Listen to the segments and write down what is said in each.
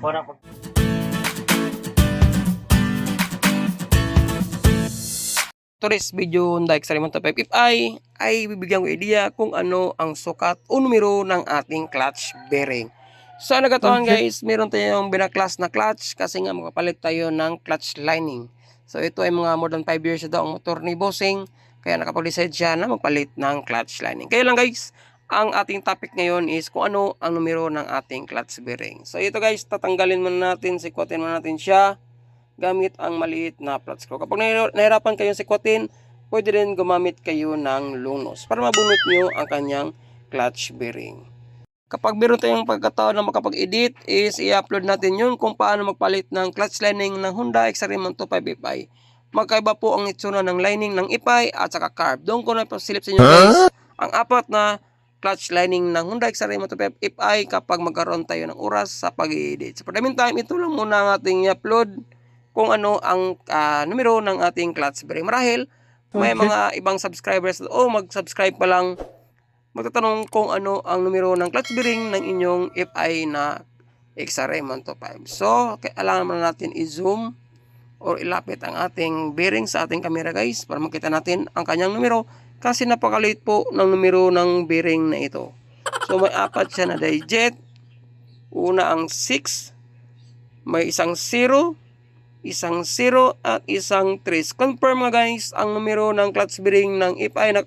Para pag Today's video Hyundai Xterra 5 Fi ay bibigyan ko idea kung ano ang sukat o numero ng ating clutch bearing. So ano gatohan guys, meron tayong binaklas na clutch kasi nga makapalit tayo ng clutch lining. So ito ay mga more than 5 years na daw ang motor ni Bossing kaya nakapag-decide siya na magpalit ng clutch lining. Kaya lang guys, ang ating topic ngayon is kung ano ang numero ng ating clutch bearing. So ito guys, tatanggalin muna natin, sikwatin muna natin siya gamit ang maliit na flat screw. Kapag nahir- nahirapan kayong sikwatin, pwede rin gumamit kayo ng lunos para mabunot nyo ang kanyang clutch bearing. Kapag meron tayong pagkataon na makapag-edit, is i-upload natin yun kung paano magpalit ng clutch lining ng Honda XRM 125 FI. Magkaiba po ang itsura ng lining ng IPI at saka carb. Doon ko na pasilip sa inyo guys, ang apat na clutch lining ng Honda XRM 125 FI kapag magkaroon tayo ng oras sa pag-edit. So for the meantime, ito lang muna ang ating i-upload kung ano ang ah, numero ng ating clutch bearing. Marahil, may mga ibang subscribers o mag-subscribe pa lang magtatanong kung ano ang numero ng clutch bearing ng inyong FI na XRM 125. So, kailangan muna natin i-zoom or ilapit ang ating bearing sa ating camera guys para makita natin ang kanyang numero kasi napakaliit po ng numero ng bearing na ito. So, may apat siya na digit. Una ang 6, may isang 0, isang 0 at isang 3. Confirm nga guys, ang numero ng clutch bearing ng FI na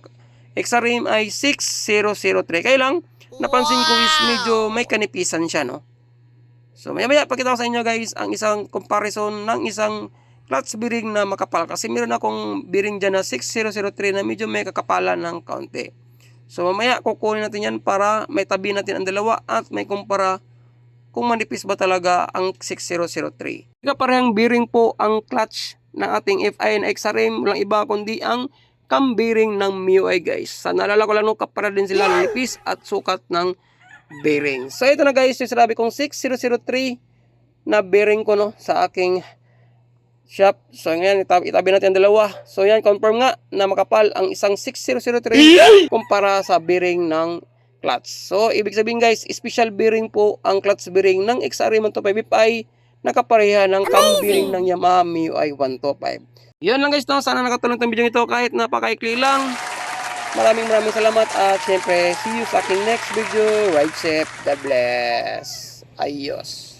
XRM ay 6003. Kaya lang, napansin ko is medyo may kanipisan siya, no? So, maya maya, pakita ko sa inyo guys, ang isang comparison ng isang clutch bearing na makapal. Kasi meron akong bearing dyan na 6003 na medyo may kakapalan ng kaunti. So, mamaya, kukunin natin yan para may tabi natin ang dalawa at may kumpara kung manipis ba talaga ang 6003. Kaparehang bearing po ang clutch ng ating FI na XRM, walang iba kundi ang cam bearing ng MIUI guys. Sa naalala ko lang nung kapara din sila ng nipis at sukat ng bearing. So ito na guys, yung sinabi kong 6003 na bearing ko no sa aking shop. So ngayon, itabi, itabi natin ang dalawa. So yan, confirm nga na makapal ang isang 6003 kumpara sa bearing ng clutch. So, ibig sabihin guys, special bearing po ang clutch bearing ng XRM 125 FI na kapareha ng cam bearing ng Yamaha MIUI 125. Yun lang guys, no? sana nakatulong itong video ito kahit napakaikli lang. Maraming maraming salamat at syempre, see you sa aking next video. Ride safe. God bless. Ayos.